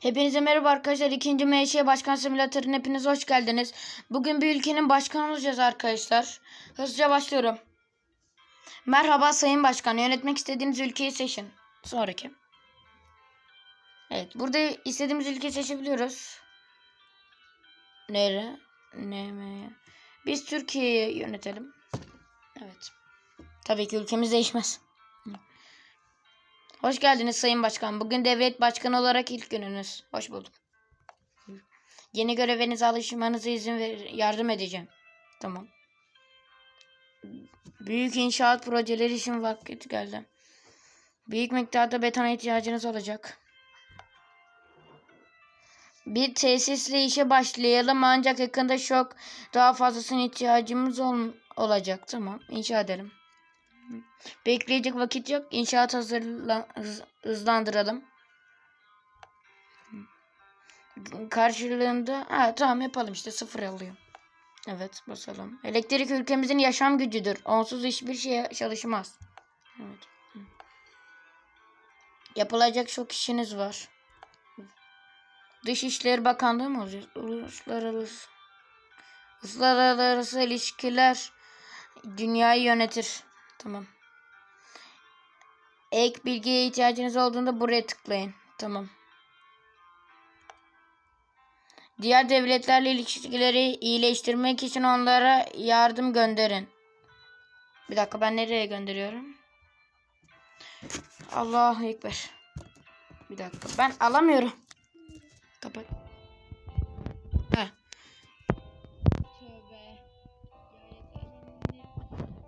Hepinize merhaba arkadaşlar. İkinci MŞ Başkan Simülatörü'ne hepiniz hoş geldiniz. Bugün bir ülkenin başkanı olacağız arkadaşlar. Hızlıca başlıyorum. Merhaba Sayın Başkan. Yönetmek istediğiniz ülkeyi seçin. Sonraki. Evet. Burada istediğimiz ülkeyi seçebiliyoruz. Nere? Ne mi? Biz Türkiye'yi yönetelim. Evet. Tabii ki ülkemiz değişmez. Hoş geldiniz Sayın Başkan. Bugün devlet başkanı olarak ilk gününüz. Hoş bulduk. Yeni görevinize alışmanıza izin ver, yardım edeceğim. Tamam. Büyük inşaat projeleri için vakit geldi. Büyük miktarda betona ihtiyacınız olacak. Bir tesisle işe başlayalım ancak yakında çok daha fazlasına ihtiyacımız ol- olacak. Tamam, inşa edelim. Bekleyecek vakit yok. İnşaat hazırla hız- hızlandıralım. Karşılığında ha tamam yapalım işte sıfır alıyor. Evet basalım. Elektrik ülkemizin yaşam gücüdür. Onsuz hiçbir şey çalışmaz. Evet. Yapılacak çok işiniz var. Dışişleri Bakanlığı mı olacak? Uluslararası Uluslararası ilişkiler dünyayı yönetir. Tamam. Ek bilgiye ihtiyacınız olduğunda buraya tıklayın. Tamam. Diğer devletlerle ilişkileri iyileştirmek için onlara yardım gönderin. Bir dakika ben nereye gönderiyorum? Allahu Ekber. Bir dakika ben alamıyorum. Kapat. Ha. Tövbe.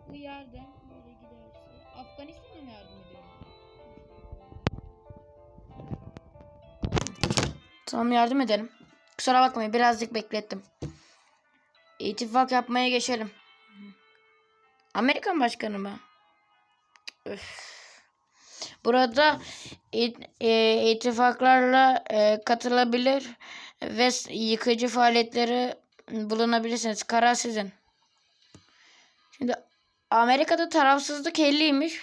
Bu Tamam yardım edelim. Kusura bakmayın birazcık beklettim. İttifak yapmaya geçelim. Amerikan başkanı mı? Öf. Burada it- e, ittifaklarla e, katılabilir ve yıkıcı faaliyetleri bulunabilirsiniz. Karar sizin. Şimdi Amerika'da tarafsızlık 50'ymiş.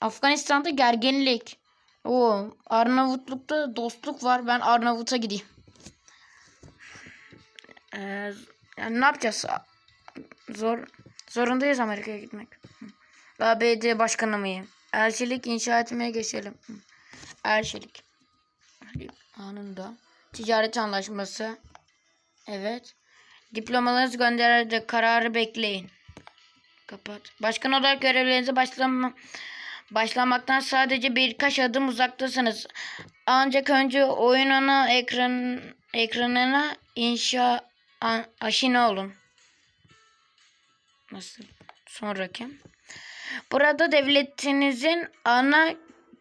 Afganistan'da gerginlik. O Arnavutluk'ta dostluk var. Ben Arnavut'a gideyim. Ee, yani ne yapacağız? Zor zorundayız Amerika'ya gitmek. ABD başkanı mıyım? Elçilik inşa etmeye geçelim. Elçilik. Anında. Ticaret anlaşması. Evet. Diplomalarınızı gönderecek kararı bekleyin. Kapat. Başkan olarak görevlerinize başlama, başlamaktan sadece birkaç adım uzaktasınız. Ancak önce oyun ana ekran, ekranına inşa a- aşina olun. Nasıl? Sonraki. Burada devletinizin ana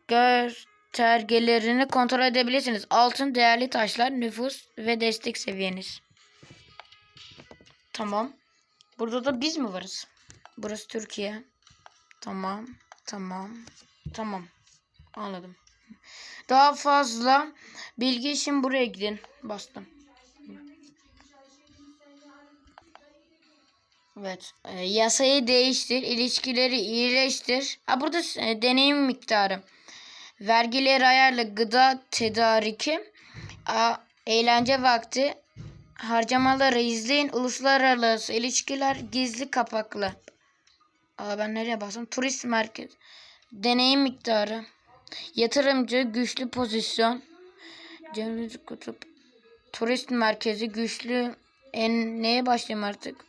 göstergelerini kontrol edebilirsiniz. Altın, değerli taşlar, nüfus ve destek seviyeniz. Tamam. Burada da biz mi varız? Burası Türkiye. Tamam. Tamam. Tamam. Anladım. Daha fazla bilgi için buraya gidin. Bastım. Evet. E, yasayı değiştir. ilişkileri iyileştir. Ha burada e, deneyim miktarı. Vergileri ayarla. Gıda tedariki. A, eğlence vakti. Harcamaları izleyin. Uluslararası ilişkiler gizli kapaklı. Aa, ben nereye bastım? Turist merkez. Deneyim miktarı. Yatırımcı güçlü pozisyon. Cennet kutup. Turist merkezi güçlü. En neye başlayayım artık?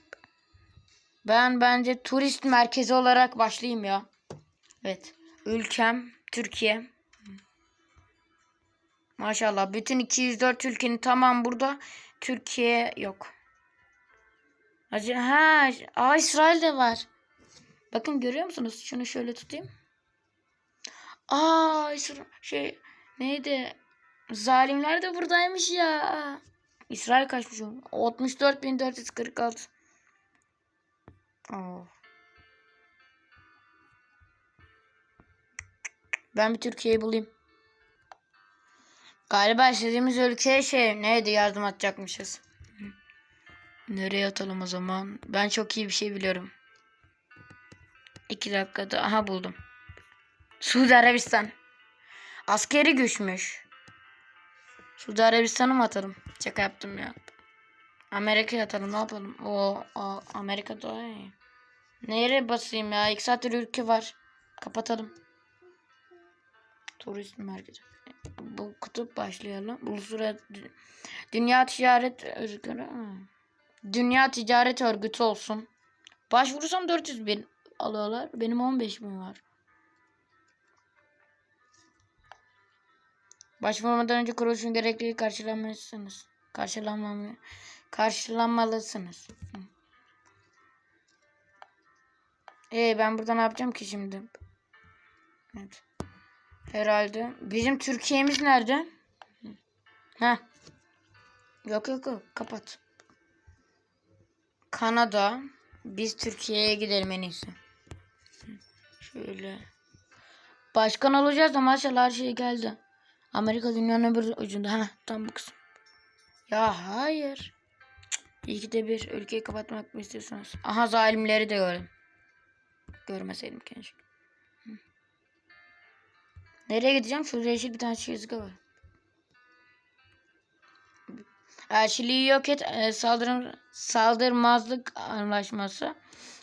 Ben bence turist merkezi olarak başlayayım ya. Evet. Ülkem Türkiye. Maşallah bütün 204 ülkenin tamam burada. Türkiye yok. Hacı ha, aa İsrail de var. Bakın görüyor musunuz? Şunu şöyle tutayım. Aa şey neydi? Zalimler de buradaymış ya. İsrail kaçmış oğlum? 64.446. Oh. Ben bir Türkiye'yi bulayım. Galiba istediğimiz ülkeye şey neydi yardım atacakmışız. Nereye atalım o zaman? Ben çok iyi bir şey biliyorum. İki dakikada aha buldum. Suudi Arabistan. Askeri güçmüş. Suudi Arabistan'a mı atalım? Şaka yaptım ya. Amerika'ya atalım ne yapalım? O, o Amerika daha iyi. Nereye basayım ya? İki saattir ülke var. Kapatalım. Turist merkezi. Bu kutup başlayalım. Uluslararası Dünya Ticaret Örgütü. Dünya Ticaret Örgütü olsun. Başvurursam 400 bin alıyorlar. Benim 15 bin var. Başvurmadan önce kuruluşun gerekli karşılanmalısınız. Karşılanmam karşılanmalısınız. Ee ben burada ne yapacağım ki şimdi? Evet. Herhalde. Bizim Türkiye'miz nerede? Ha. Yok yok yok. Kapat. Kanada. Biz Türkiye'ye gidelim en iyisi. Şöyle. Başkan olacağız da maşallah her şey geldi. Amerika dünyanın öbür ucunda. Ha tam bu kısım. Ya hayır. İyi de bir ülkeyi kapatmak mı istiyorsunuz? Aha zalimleri de gördüm. Görmeseydim keşke. Nereye gideceğim? Şurada yeşil bir tane çizgi var. Elçiliği yok et. e, Saldırı, saldırmazlık anlaşması.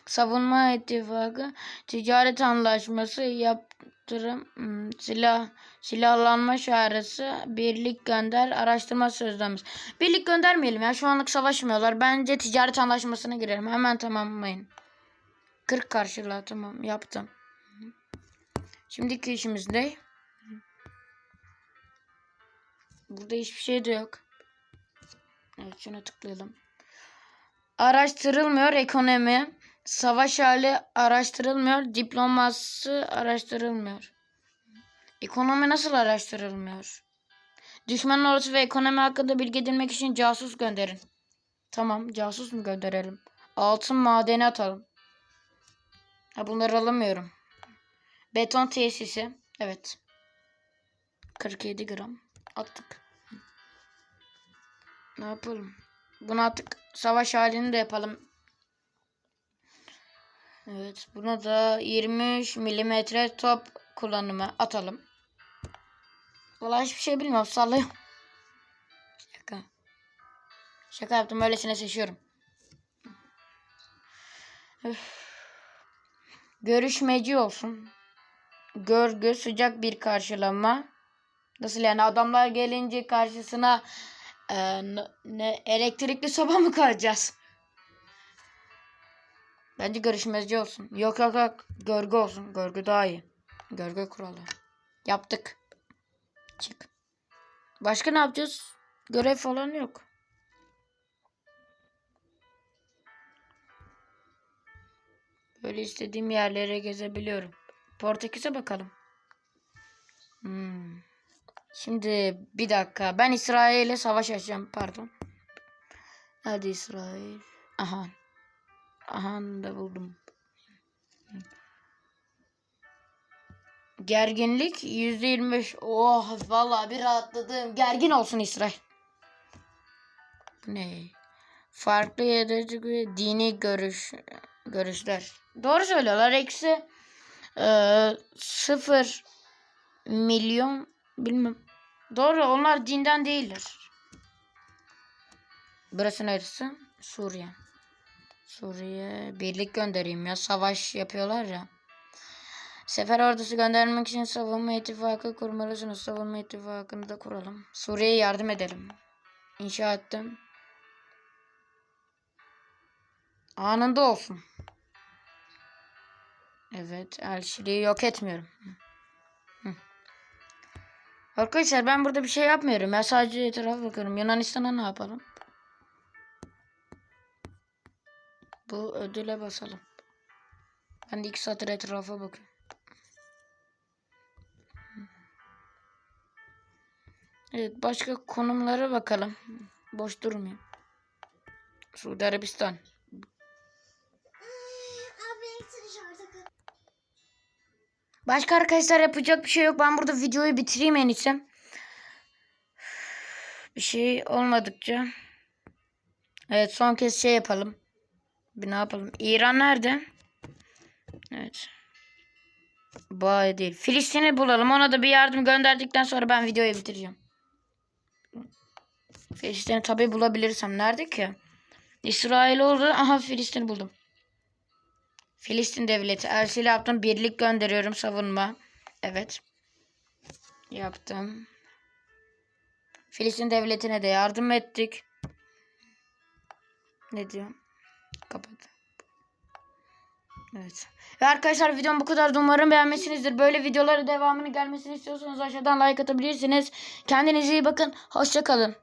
Savunma ittifakı. Ticaret anlaşması. Yaptırım. hmm, Silah silahlanma çağrısı. Birlik gönder. Araştırma sözleşmesi. Birlik göndermeyelim ya. Şu anlık savaşmıyorlar. Bence ticaret anlaşmasına girelim. Hemen tamamlayın. 40 karşılığa tamam yaptım. Şimdiki işimiz ne? Burada hiçbir şey de yok. Evet şuna tıklayalım. Araştırılmıyor ekonomi. Savaş hali araştırılmıyor. Diploması araştırılmıyor. Ekonomi nasıl araştırılmıyor? Düşman ordusu ve ekonomi hakkında bilgi edinmek için casus gönderin. Tamam casus mu gönderelim? Altın madeni atalım. Ha bunları alamıyorum. Beton tesisi. Evet. 47 gram. Attık. Ne yapalım? Bunu artık savaş halini de yapalım. Evet. Buna da 23 milimetre top kullanımı atalım. Vallahi hiçbir şey bilmiyorum. Sallıyorum. Şaka. Şaka yaptım. Öylesine seçiyorum. Üf. Görüşmeci olsun. Görgü sıcak bir karşılama. Nasıl yani adamlar gelince karşısına e, ne elektrikli soba mı koyacağız? Bence görüşmeci olsun. Yok yok yok. Görgü olsun. Görgü daha iyi. Görgü kuralı. Yaptık. Çık. Başka ne yapacağız? Görev falan yok. Böyle istediğim yerlere gezebiliyorum. Portekiz'e bakalım. Hmm. Şimdi bir dakika. Ben İsrail'e savaş açacağım. Pardon. Hadi İsrail. Aha. Aha buldum. Gerginlik %25. Oh vallahi bir rahatladım. Gergin olsun İsrail. Ne? Farklı yaratıcı ve dini görüş görüşler. Doğru söylüyorlar. Eksi e, sıfır milyon bilmem. Doğru onlar dinden değildir. Burası neresi? Suriye. Suriye birlik göndereyim ya. Savaş yapıyorlar ya. Sefer ordusu göndermek için savunma ittifakı kurmalısınız. Savunma ittifakını da kuralım. Suriye'ye yardım edelim. İnşa ettim. Anında olsun. Evet, elçiliği yok etmiyorum. Arkadaşlar ben burada bir şey yapmıyorum. Ya sadece etrafa bakıyorum. Yunanistan'a ne yapalım? Bu ödüle basalım. Ben de saattir etrafa bakıyorum. Evet başka konumlara bakalım. Boş durmayayım. Suudi Arabistan. Başka arkadaşlar yapacak bir şey yok. Ben burada videoyu bitireyim en iyisi. Bir şey olmadıkça. Evet son kez şey yapalım. Bir ne yapalım? İran nerede? Evet. Bağ değil. Filistin'i bulalım. Ona da bir yardım gönderdikten sonra ben videoyu bitireceğim. Filistin'i tabi bulabilirsem. Nerede ki? İsrail oldu. Aha Filistin'i buldum. Filistin devleti. Elçiyle yaptım. Birlik gönderiyorum savunma. Evet. Yaptım. Filistin devletine de yardım ettik. Ne diyor? Kapat. Evet. Ve arkadaşlar videom bu kadar. Umarım beğenmişsinizdir. Böyle videoların devamını gelmesini istiyorsanız aşağıdan like atabilirsiniz. Kendinize iyi bakın. Hoşça kalın.